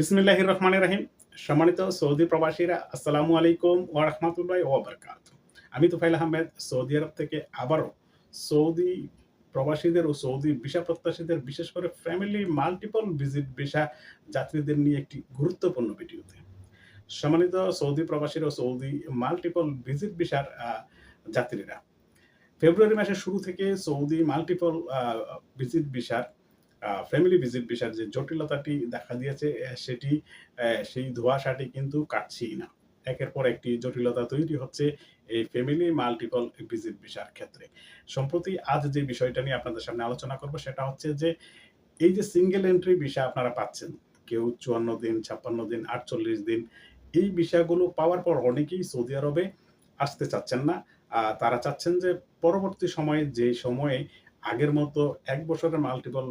বিসমিল্লাহির রহমান রাহিম সম্মানিত সৌদি প্রবাসীরা, আসসালামু আলাইকুম ও রহমতুল্লাহ ও বরকাত আমি তুফাইল আহমেদ, সৌদি আরব থেকে আবারও সৌদি প্রবাসীদের ও সৌদি ভিসা প্রত্যাশীদের, বিশেষ করে ফ্যামিলি মাল্টিপল ভিজিট ভিসা যাত্রীদের নিয়ে একটি গুরুত্বপূর্ণ ভিডিওতে। সম্মানিত সৌদি প্রবাসীর ও সৌদি মাল্টিপল ভিজিট ভিসার যাত্রীরা। ফেব্রুয়ারি মাসের শুরু থেকে সৌদি মাল্টিপল ভিজিট ভিসার ফ্যামিলি ভিজিট ভিসার যে জটিলতাটি দেখা দিয়েছে সেটি সেই ধোঁয়াশাটি কিন্তু কাটছেই না। একের পর একটি জটিলতা তৈরি হচ্ছে এই ফ্যামিলি মাল্টিপল ভিজিট ভিসার ক্ষেত্রে। সম্প্রতি আজ যে বিষয়টা নিয়ে আপনাদের সামনে আলোচনা করব, সেটা হচ্ছে যে, এই যে সিঙ্গেল এন্ট্রি ভিসা আপনারা পাচ্ছেন, কেউ চুয়ান্ন দিন, ছাপ্পান্ন দিন, আটচল্লিশ দিন, এই ভিসাগুলো পাওয়ার পর অনেকেই সৌদি আরবে আসতে চাচ্ছেন না। তারা চাচ্ছেন যে পরবর্তী সময়ে, যে সময়ে আগের মতো এক বছরের মাল্টিপল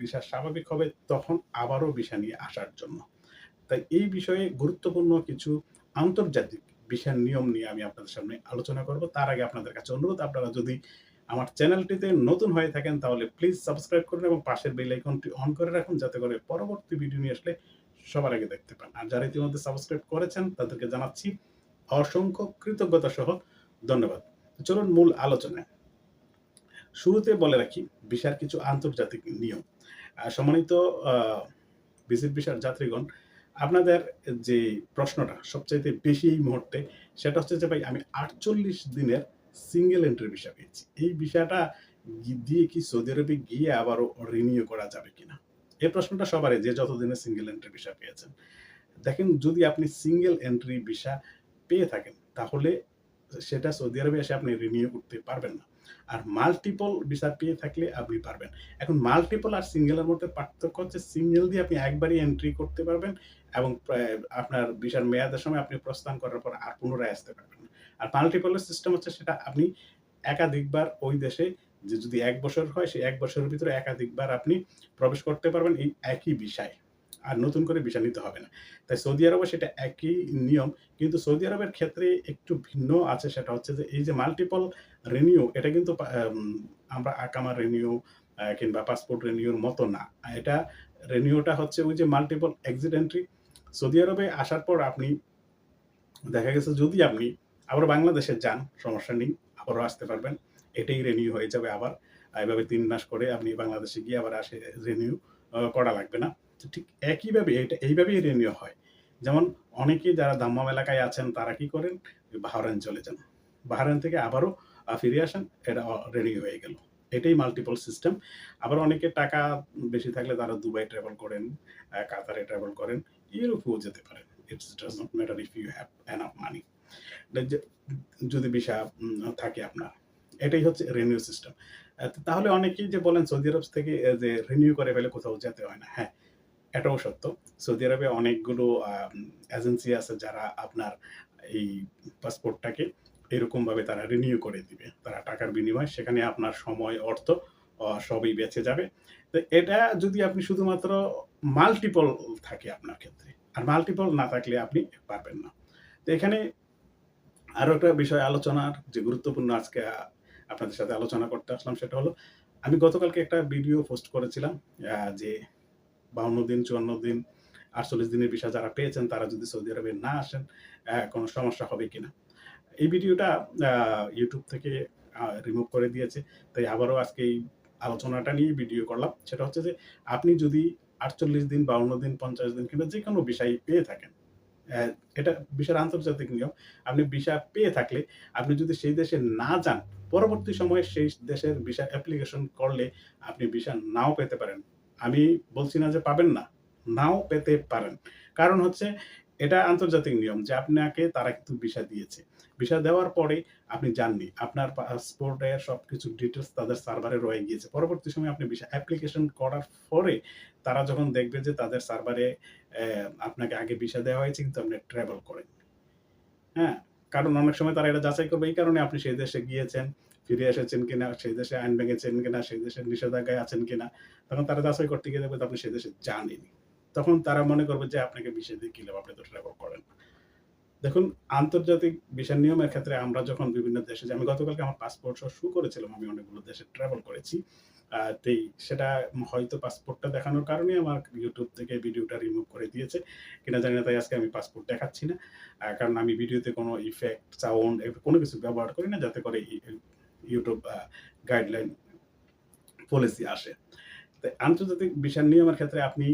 ভিসা স্বাভাবিক হবে, তখন আবারও ভিসা নিয়ে আসার জন্য। তাই এই বিষয়ে গুরুত্বপূর্ণ কিছু আন্তর্জাতিক ভিসার নিয়ম নিয়ে আমি আপনাদের সামনে আলোচনা করব। তার আগে আপনাদের কাছে অনুরোধ, আপনারা যদি আমার চ্যানেলটিতে নতুন হয়ে থাকেন, তাহলে প্লিজ সাবস্ক্রাইব করুন এবং পাশের বেল আইকনটি অন করে রাখুন, যাতে করে পরবর্তী ভিডিও নিয়ে আসলে সবার আগে দেখতে পান। আর যারা ইতিমধ্যে সাবস্ক্রাইব করেছেন, তাদেরকে জানাচ্ছি অসংখ্য কৃতজ্ঞতা সহ ধন্যবাদ। চলুন মূল আলোচনায়। শুরুতে বলে রাখি, ভিসার কিছু আন্তর্জাতিক নিয়ম। সম্মানিত ভিজিট ভিসার যাত্রীগণ, আপনাদের যে প্রশ্নটা সবচাইতে বেশি এই মুহূর্তে, সেটা হচ্ছে যে ভাই, আমি আটচল্লিশ দিনের সিঙ্গেল এন্ট্রি ভিসা পেয়েছি। এই ভিসাটা দিয়ে কি সৌদি আরবে গিয়ে আবারও রিনিউ করা যাবে কিনা? এই প্রশ্নটা সবারই, যে যতদিনে সিঙ্গেল এন্ট্রি ভিসা পেয়েছেন। দেখেন, যদি আপনি সিঙ্গেল এন্ট্রি ভিসা পেয়ে থাকেন, তাহলে সেটা সৌদি আরবে এসে আপনি রিনিউ করতে পারবেন না। আর মাল্টিপল ভিসা পেয়ে থাকলে আপনি পারবেন। এখন মাল্টিপল আর সিঙ্গেলের মধ্যে পার্থক্য হচ্ছে সিঙ্গেল দিয়ে আপনি একবারই এন্ট্রি করতে পারবেন এবং আপনার ভিসার মেয়াদের সময় আপনি প্রস্থান করার পর আর পুনরায় আসতে পারবেন। আর মাল্টিপলের সিস্টেম হচ্ছে সেটা আপনি একাধিকবার ওই দেশে যে যদি এক বছর হয়, সেই এক বছরের ভিতরে একাধিকবার আপনি প্রবেশ করতে পারবেন এই একই বিষয় আর নতুন করে ভিসা নিতে হবে না। তাই সৌদি আরবে সেটা একই নিয়ম, কিন্তু সৌদি আরবের ক্ষেত্রে একটু ভিন্ন আছে সেটা হচ্ছে যে, এই যে মাল্টিপল রিনিউ এটা কিন্তু আমরা আকামা রিনিউ কিংবা পাসপোর্ট রিনিউর মতো না। এটা রিনিউটা হচ্ছে ওই যে মাল্টিপল এক্সিট এন্ট্রি সৌদি আরবে আসার পর আপনি, দেখা গেছে যদি আপনি আবার বাংলাদেশে যান, সমস্যা নেই, আবারও আসতে পারবেন। এটাই রেনিউ হয়ে যাবে আবার। এভাবে তিন মাস করে আপনি বাংলাদেশে গিয়ে আবার আসে রেনিউ করা লাগবে না। ঠিক একইভাবে এটা এইভাবেই রিনিউ হয়। যেমন অনেকেই যারা দাম্মাম এলাকায় আছেন, তারা কি করেন? বাহরাইন চলে যান। বাহরাইন থেকে আবারও ফিরে আসেন, এটা রেডি হয়ে গেল। এটাই মাল্টিপল সিস্টেম আবার অনেকে টাকা বেশি থাকলে তারা দুবাই ট্রাভেল করেন কাতারে ট্রাভেল করেন ইউরোপেও যেতে পারেন it's does not matter if you have enough money যদি বিষা থাকে আপনার। এটাই হচ্ছে রেনিউ সিস্টেম তাহলে অনেকেই যে বলেন সৌদি আরব থেকে যে রিনিউ করে ফেলে কোথাও যেতে হয় না। হ্যাঁ এটাও সত্য। সৌদি আরবে অনেকগুলো এজেন্সি আছে যারা আপনার এই পাসপোর্টটাকে এরকমভাবে তারা রিনিউ করে দিবে। তারা টাকার বিনিময়ে সেখানে আপনার সময়, অর্থ সবই বেঁচে যাবে। তো এটা যদি আপনি শুধুমাত্র মাল্টিপল থাকে আপনার ক্ষেত্রে, আর মাল্টিপল না থাকলে আপনি পারবেন না। তো এখানে আরও একটা বিষয় আলোচনার যে গুরুত্বপূর্ণ আজকে আপনাদের সাথে আলোচনা করতে আসলাম সেটা হলো, আমি গতকালকে একটা ভিডিও পোস্ট করেছিলাম যে বাউন্ন দিন, চুয়ান্ন দিন, আটচল্লিশ দিনের ভিসা যারা পেয়েছেন, তারা যদি সৌদি আরবে না আসেন কোনো সমস্যা হবে কিনা? এই ভিডিওটা ইউটিউব থেকে রিমুভ করে দিয়েছে। তাই আবারও আজকে এই আলোচনাটা নিয়ে ভিডিও করলাম। সেটা হচ্ছে যে, আপনি যদি আটচল্লিশ দিন, বাউন্ন দিন, পঞ্চাশ দিন কিংবা যে কোনো বিষয় পেয়ে থাকেন এটা বিষয়ের আন্তর্জাতিক নিয়ম। আপনি ভিসা পেয়ে থাকলে, আপনি যদি সেই দেশে না যান, পরবর্তী সময়ে সেই দেশের ভিসা অ্যাপ্লিকেশন করলে আপনি ভিসা নাও পেতে পারেন। আমি বলছি না যে পাবেন না, নাও পেতে পারেন। কারণ হচ্ছে এটা আন্তর্জাতিক নিয়ম যে আপনাকে, তারা কিন্তু ভিসা দিয়েছে। ভিসা দেওয়ার পরে আপনি জাননি আপনার পাসপোর্টের সব কিছু ডিটেলস তাদের সার্ভারে রয়ে গিয়েছে। পরবর্তী সময় আপনি ভিসা অ্যাপ্লিকেশন করার পরে তারা যখন দেখবে যে তাদের সার্ভারে আপনাকে আগে ভিসা দেওয়া হয়েছে, কিন্তু আপনি ট্রাভেল করেন হ্যাঁ কারণ অনেক সময় তারা এটা যাচাই করবে। এই কারণে আপনি সেই দেশে গিয়েছেন। ফিরে এসেছেন কিনা সেই দেশে আইন ভেঙেছেন কিনা সেই দেশের নিষেধাজ্ঞায় আছেন কিনা তখন তারা যাচাই করতে গিয়ে দেখবে আপনি সেই দেশে জানেনি তখন তারা মনে করবে যে আপনাকে বিষয় দিয়ে কিলাম আপনি তো ট্রাভেল করেন। দেখুন আন্তর্জাতিক ভিসার নিয়মের ক্ষেত্রে আমরা যখন বিভিন্ন দেশে আমি গতকালকে আমার পাসপোর্ট সহ শু করেছিলাম। আমি অনেকগুলো দেশে ট্রাভেল করেছি। সেটা হয়তো পাসপোর্টটা দেখানোর কারণে আমার ইউটিউব থেকে ভিডিওটা রিমুভ করে দিয়েছে। কিনা জানি না তাই আজকে আমি পাসপোর্ট দেখাচ্ছি না। কারণ আমি ভিডিওতে কোনো ইফেক্ট, সাউন্ড কোনো কিছু ব্যবহার করি না যাতে করে ই YouTube আ গাইডলাইন পলিসি আসে। আন্তর্জাতিক বিষয় নিয়মের ক্ষেত্রে আপনি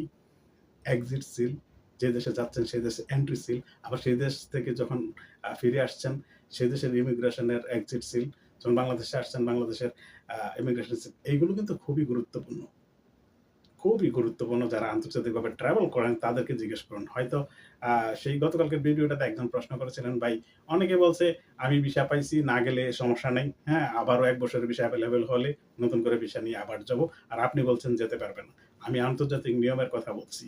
এক্সিট সিল যে দেশে যাচ্ছেন সেই দেশে এন্ট্রি সিল আবার সেই দেশ থেকে যখন ফিরে আসছেন, সেই দেশের ইমিগ্রেশনের এক্সিট সিল যখন বাংলাদেশে আসছেন, বাংলাদেশের ইমিগ্রেশন সিল এইগুলো কিন্তু খুবই গুরুত্বপূর্ণ। খুবই গুরুত্বপূর্ণ যারা আন্তর্জাতিকভাবে ট্রাভেল করেন তাদেরকে জিজ্ঞেস করুন। হয়তো সেই গতকালকের ভিডিওটাতে একজন প্রশ্ন করেছিলেন, "ভাই অনেকে বলছে আমি ভিসা পাইছি না গেলে সমস্যা নাই। হ্যাঁ, আবারও এক বছরের ভিসা অ্যাভেলেবেল হলে নতুন করে ভিসা নিয়ে আবার যাব। আর আপনি বলছেন যেতে পারবেন না।" আমি আন্তর্জাতিক নিয়মের কথা বলছি।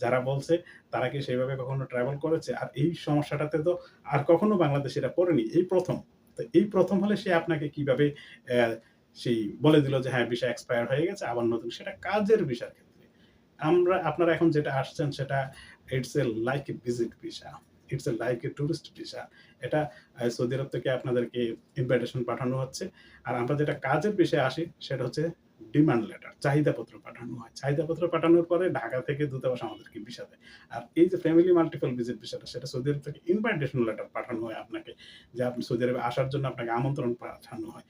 যারা বলছে তারা কি সেইভাবে কখনো ট্রাভেল করেছে? আর এই সমস্যাটাতে তো আর কখনো বাংলাদেশিরা পড়েনি। এই প্রথম তো এই প্রথম হলে সে আপনাকে কীভাবে সেই বলে দিল যে হ্যাঁ, ভিসা এক্সপায়ার হয়ে গেছে আবার নতুন সেটা কাজের ভিসার ক্ষেত্রে। আমরা আপনারা এখন যেটা আসছেন সেটা it's a like a visit visa. It's a like a tourist visa. এটা সৌদি আরব থেকে আপনাদেরকে ইনভাইটেশন পাঠানো হচ্ছে। আর আমরা যেটা কাজের বিষয়ে আসি সেটা হচ্ছে ডিমান্ড লেটার, চাহিদাপত্র পাঠানো হয়। চাহিদাপত্র পাঠানোর পরে ঢাকা থেকে দূতাবাস আমাদেরকে ভিসা দেয়। আর এই যে ফ্যামিলি মাল্টিপল ভিজিট ভিসাটা সেটা সৌদি আরব থেকে ইনভাইটেশন লেটার পাঠানো হয় আপনাকে। যে আপনি সৌদি আরবে আসার জন্য আপনাকে আমন্ত্রণ পাঠানো হয়।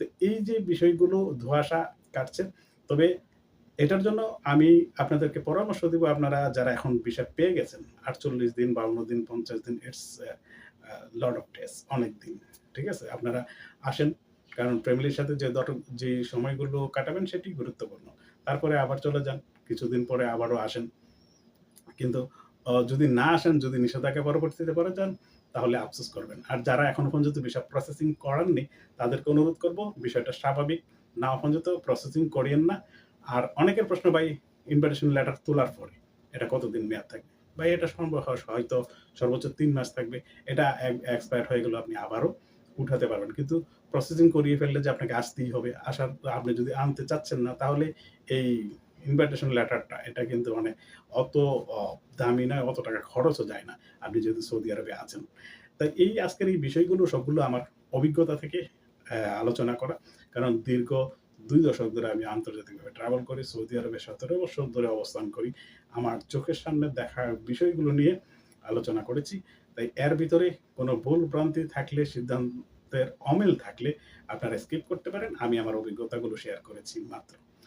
তো এই যে বিষয়গুলো ধোঁয়াশা কাটছে। তবে এটার জন্য আমি আপনাদেরকে পরামর্শ দিব আপনারা যারা এখন ভিসা পেয়ে গেছেন ৪৮ দিন, ৫২ দিন, ৫০ দিন ইটস আ অফ ডেজ অনেক দিন। ঠিক আছে? আপনারা আসেন। কারণ ফ্যামিলির সাথে যে দট যে সময়গুলো কাটাবেন সেটি গুরুত্বপূর্ণ। তারপরে আবার চলে যান। কিছুদিন পরে আবারও আসেন। কিন্তু যদি না আসেন, যদি নিষেধাজ্ঞা পরবর্তীতে পরে যান তাহলে আফসোস করবেন। আর যারা এখনও পর্যন্ত ভিসা প্রসেসিং করাননি, তাদেরকে অনুরোধ করব, বিষয়টা স্বাভাবিক। না পর্যন্ত প্রসেসিং করিয়েন না। আর অনেকের প্রশ্ন, ভাই ইনভিটেশন লেটার তোলার পরে এটা কতদিন মেয়াদ থাকবে? ভাই, এটা সম্ভব হয়তো সর্বোচ্চ তিন মাস থাকবে। এটা এক্সপায়ার হয়ে গেলেও আপনি আবারও উঠাতে পারবেন। কিন্তু প্রসেসিং করিয়ে ফেললে যে আপনাকে আসতেই হবে। আসার, আপনি যদি আনতে চাচ্ছেন না, তাহলে এই ইনভিটেশন লেটারটা এটা কিন্তু মানে অত দামি নয়, অত টাকা খরচও যায় না। আপনি যেহেতু সৌদি আরবে আছেন। তাই এই আজকের এই বিষয়গুলো সবগুলো আমার অভিজ্ঞতা থেকে আলোচনা করা। কারণ দীর্ঘ দুই দশক ধরে আমি আন্তর্জাতিকভাবে ট্রাভেল করি। সৌদি আরবে ১৭ বছর ধরে অবস্থান করি। আমার চোখের সামনে দেখা বিষয়গুলো নিয়ে আলোচনা করেছি। তাই এর ভিতরে কোনো ভুল ভ্রান্তি থাকলে, সিদ্ধান্তের অমিল থাকলে আপনারা স্কিপ করতে পারেন। আমি আমার অভিজ্ঞতাগুলো শেয়ার করেছি মাত্র।